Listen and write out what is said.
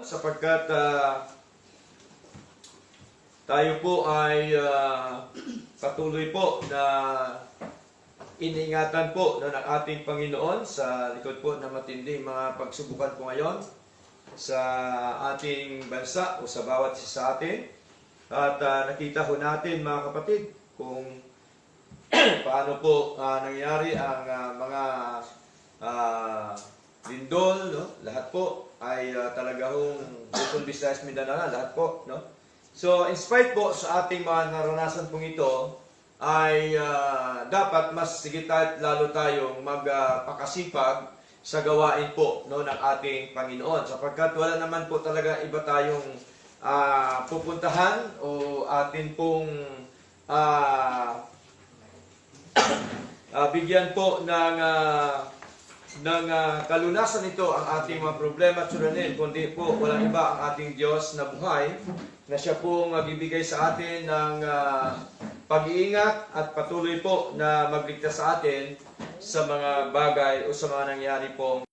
sapagkat ah, tayo po ay ah, patuloy po na iningatan po no, ng ating Panginoon sa likod po na matinding mga pagsubukan po ngayon sa ating bansa o sa bawat isa sa atin. At ah, nakita ho natin mga kapatid kung paano po ah, nangyari ang ah, mga lindol, no? lahat po ay ah, talaga hong Luzon, Visayas, Mindanao na, lahat po. No? So, in spite po sa ating mga naranasan pong ito, ay ah, dapat mas sigit at lalo tayong magpakasipag sa gawain po no, ng ating Panginoon. Sapagkat wala naman po talaga iba tayong ah, pupuntahan o atin pong ah, ah, bigyan po ng ah, ng ah, kalunasan ito ang ating mga problema at suranin, kundi po walang iba ang ating Diyos na buhay na siya pong magbibigay sa atin ng ah, pag-iingat at patuloy po na magligtas sa atin sa mga bagay o sa mga nangyari pong